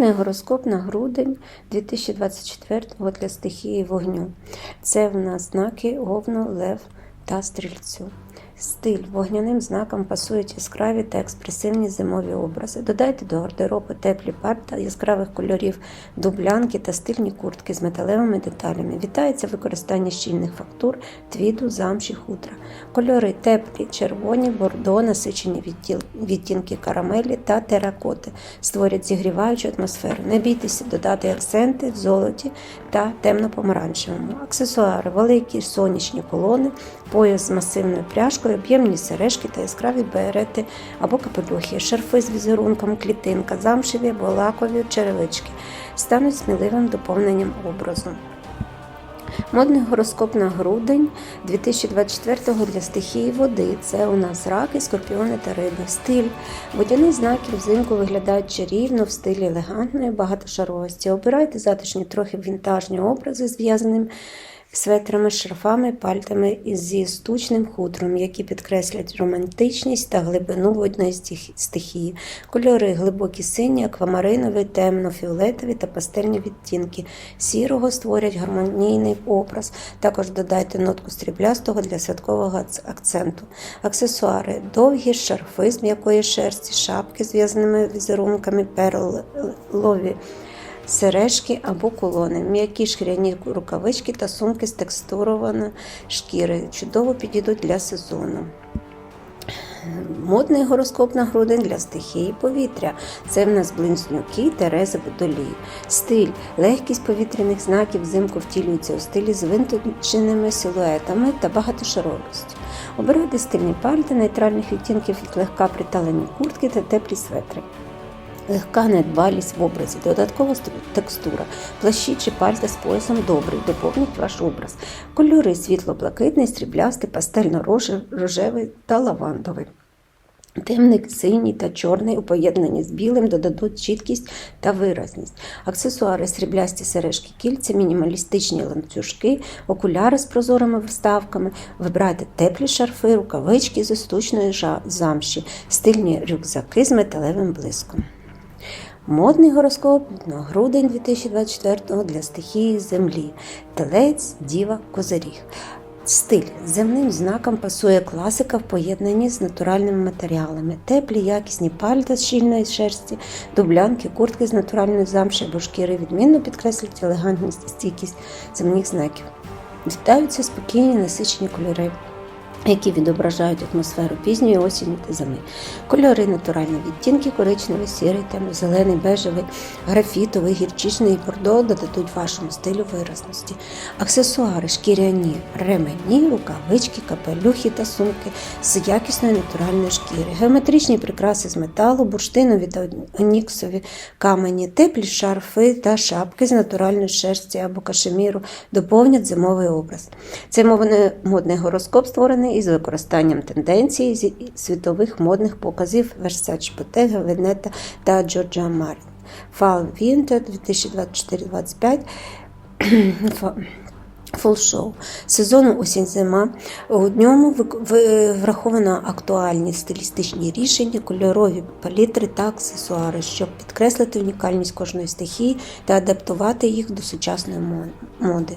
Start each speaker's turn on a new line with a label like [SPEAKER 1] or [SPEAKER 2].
[SPEAKER 1] Модний гороскоп на грудень 2024 для стихії вогню. Це в нас знаки Овну, Лев та Стрільцю. Стиль вогняним знакам пасують яскраві та експресивні зимові образи. Додайте до гардеробу теплі пар та яскравих кольорів, дублянки та стильні куртки з металевими деталями. Вітається використання щільних фактур, твіду, замші, хутра. Кольори теплі, червоні, бордо, насичені відтінки карамелі та теракоти створять зігріваючу атмосферу. Не бійтеся додати акценти в золоті та темно-помаранчевому. Аксесуари, великі сонячні колони, пояс з масивною пряжкою, об'ємні сережки та яскраві берети або капелюхи, шарфи з візерунком, клітинка, замшеві або лакові черевички стануть сміливим доповненням образу. Модний гороскоп на грудень 2024 для стихії води. Це у нас раки, скорпіони та риби. Стиль. Водяні знаки взимку виглядають чарівно в стилі елегантної багатошаровості. Обирайте затишні трохи вінтажні образи з в'язаним светрами, шарфами, пальтами зі штучним хутром, які підкреслять романтичність та глибину водної стихії. Кольори глибокі сині, аквамаринові, темно-фіолетові та пастельні відтінки. Сірого створять гармонійний образ. Також додайте нотку сріблястого для святкового акценту. Аксесуари довгі шарфи з м'якої шерсті, шапки з в'язаними візерунками, перлові сережки або кулони, м'які шкіряні рукавички та сумки з текстурованої шкіри. Чудово підійдуть для сезону. Модний гороскоп на грудень для стихії повітря. Це в нас близнюки, Терези водолії. Стиль, легкість повітряних знаків взимку втілюється у стилі з винточеними силуетами та багатошаровістю. Обирайте стильні пальти нейтральних відтінків, легка приталені куртки та теплі светри. Легка недбалість в образі, додаткова текстура, плащі чи пальта з поясом добрий, доповнять ваш образ. Кольори світло-блакитний, сріблястий, пастельно-рожевий та лавандовий. Темний, синій та чорний у поєднанні з білим додадуть чіткість та виразність. Аксесуари сріблясті сережки кільця, мінімалістичні ланцюжки, окуляри з прозорими вставками. Вибирайте теплі шарфи, рукавички з істучної замші, стильні рюкзаки з металевим блиском. Модний гороскоп на грудень 2024 для стихії землі. Телець, діва, козиріг. Стиль земним знаком пасує класика в поєднанні з натуральними матеріалами. Теплі, якісні пальта з щільної шерсті, дублянки, куртки з натуральної замші або шкіри відмінно підкреслюють елегантність і стійкість земних знаків. Вітаються спокійні насичені кольори які відображають атмосферу пізньої осені та зими. Кольори натуральні відтінки коричневий, сірий, темно-зелений, бежевий, графітовий, гірчичний і бордо додадуть вашому стилю виразності. Аксесуари шкіряні, ремені, рукавички, капелюхи та сумки з якісної натуральної шкіри, геометричні прикраси з металу, бурштинові та оніксові камені, теплі шарфи та шапки з натуральної шерсті або кашеміру доповнять зимовий образ. Мовний модний гороскоп створений із використанням тенденцій зі світових модних показів Versace, Bottega, Veneta та Giorgio Armani. Fall Winter 2024-25 Фолшоу сезону осінь-зима. У ньому враховано актуальні стилістичні рішення, кольорові палітри та аксесуари, щоб підкреслити унікальність кожної стихії та адаптувати їх до сучасної моди.